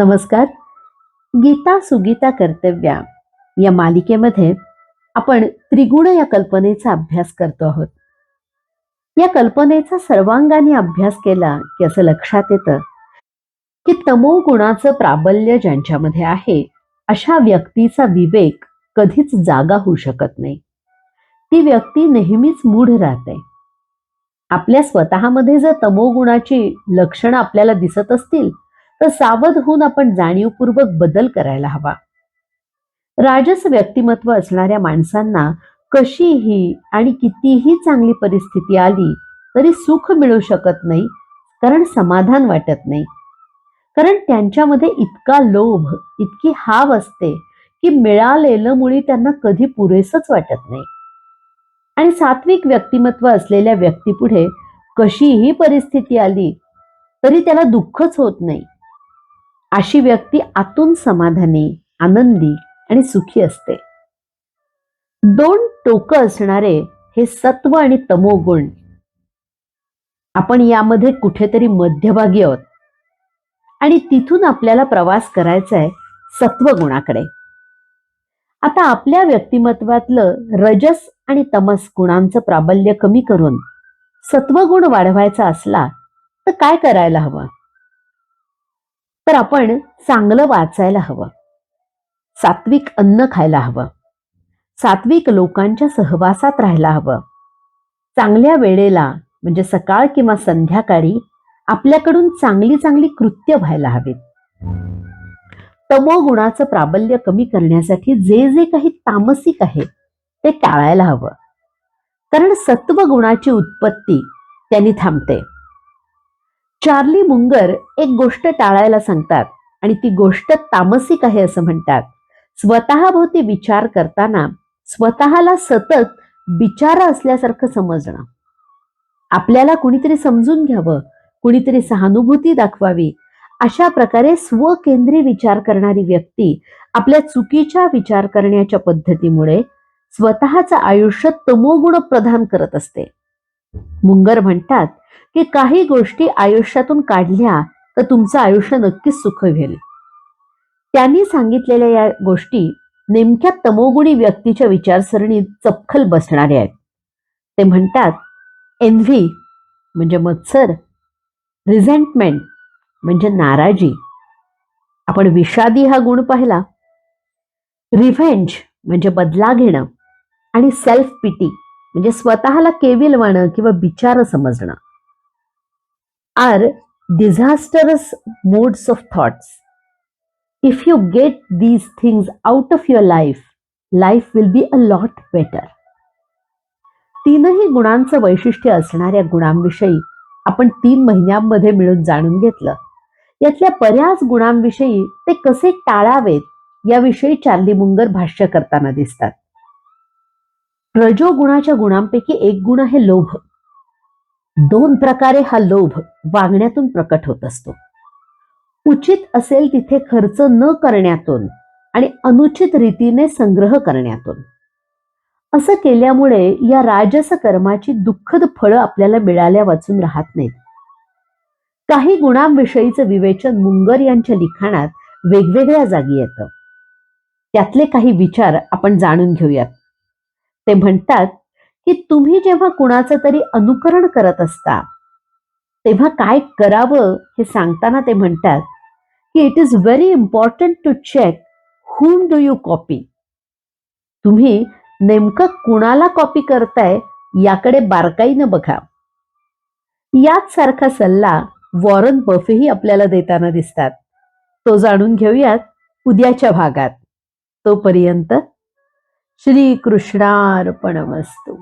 नमस्कार. गीता सुगीता कर्तव्या या मालिकेमध्ये आपण त्रिगुण या कल्पनेचा अभ्यास करतो आहोत. या कल्पनेचा सर्वांगाने अभ्यास केला की असं लक्षात येतं की तमो गुणाचं प्राबल्य ज्यांच्यामध्ये आहे अशा व्यक्तीचा विवेक कधीच जागा होऊ शकत नाही. ती व्यक्ती नेहमीच मूढ राहते. आपल्या स्वतःमध्ये जर तमोगुणाची लक्षणं आपल्याला दिसत असतील तर सावध होऊन आपण जाणीवपूर्वक बदल करायला हवा. राजस व्यक्तिमत्व असणाऱ्या माणसांना कशीही आणि कितीही चांगली परिस्थिती आली तरी सुख मिळू शकत नाही कारण समाधान वाटत नाही. कारण त्यांच्यामध्ये इतका लोभ इतकी हाव असते की मिळालेलं मुळी त्यांना कधी पुरेसच वाटत नाही. आणि सात्विक व्यक्तिमत्व असलेल्या व्यक्तीपुढे कशीही परिस्थिती आली तरी त्याला दुःखच होत नाही. अशी व्यक्ती आतून समाधानी आनंदी आणि सुखी असते. दोन टोकं असणारे हे सत्व आणि तमोगुण आपण यामध्ये कुठेतरी मध्यभागी आहोत. आणि तिथून आपल्याला प्रवास करायचा आहे सत्वगुणाकडे. आता आपल्या व्यक्तिमत्वातलं रजस आणि तमस गुणांचं प्राबल्य कमी करून सत्वगुण वाढवायचा असला तर काय करायला हवं? तर आपण चांगलं वाचायला हवं. सात्विक अन्न खायला हवं. सात्विक लोकांच्या सहवासात राहायला हवं. चांगल्या वेळेला म्हणजे सकाळ किंवा संध्याकाळी आपल्याकडून चांगली चांगली कृत्य व्हायला हवीत. तमोगुणाचं प्राबल्य कमी करण्यासाठी जे जे काही तामसिक आहे ते टाळायला हवं. कारण सत्वगुणाची उत्पत्ती त्यांनी थांबते. चार्ली मुंगर एक गोष्ट टाळायला सांगतात आणि ती गोष्ट तामसिक आहे असं म्हणतात. स्वतःभोवती विचार करताना स्वतःला सतत बिचारा असल्यासारखं समजणं. आपल्याला कुणीतरी समजून घ्यावं कुणीतरी सहानुभूती दाखवावी अशा प्रकारे स्वकेंद्री विचार करणारी व्यक्ती आपल्या चुकीच्या विचार करण्याच्या पद्धतीमुळे स्वतःचं आयुष्य तमोगुण प्रदान करत असते. मुंगर म्हणतात की काही गोष्टी आयुष्यातून काढल्या तर तुमचं आयुष्य नक्कीच सुख होईल त्यांनी सांगितलेल्या या गोष्टी नेमक्या तमोगुणी व्यक्तीच्या विचारसरणीत चपखल बसणारे आहेत. ते म्हणतात एन्व्ही म्हणजे मत्सर रिझेंटमेंट म्हणजे नाराजी. आपण विषादी हा गुण पाहिला. रिव्हेंज म्हणजे बदला घेणं. आणि सेल्फ पिटी म्हणजे स्वतःला केविलवाणं किंवा बिचार समजणं. Are disastrous modes of thoughts if you get these things out of your life life will be a lot better तीनही गुणांचं वैशिष्ट्य असणाऱ्या गुणांविषयी आपण तीन महिन्यांमध्ये मिळून जाणून घेतलं. यातल्या बऱ्याच गुणांविषयी ते कसे टाळावेत याविषयी चार्ली मुंगर भाष्य करताना दिसतात. रजोगुणाच्या गुणांपैकी एक गुण आहे लोभ. दोन प्रकारे हा लोभ वागण्यातून प्रकट होत असतो. उचित असेल तिथे खर्च न करण्यातून आणि अनुचित रीतीने संग्रह करण्यातून. असं केल्यामुळे या राजस कर्माची दुःखद फळं आपल्याला मिळाल्या वाचून राहत नाहीत. काही गुणांविषयीचं विवेचन मुंगर यांच्या लिखाणात वेगवेगळ्या जागी येतं. त्यातले काही विचार आपण जाणून घेऊयात. ते म्हणतात की तुम्ही जेव्हा कुणाचं तरी अनुकरण करत असता तेव्हा काय करावं हे सांगताना ते म्हणतात की it is very important to check whom do you copy तुम्ही नेमकं कुणाला कॉपी करताय याकडे बारकाईनं बघा. याच सारखा सल्ला वॉरन बफेही आपल्याला देताना दिसतात. तो जाणून घेऊयात उद्याच्या भागात. तोपर्यंत श्रीकृष्णार्पणमस्तू।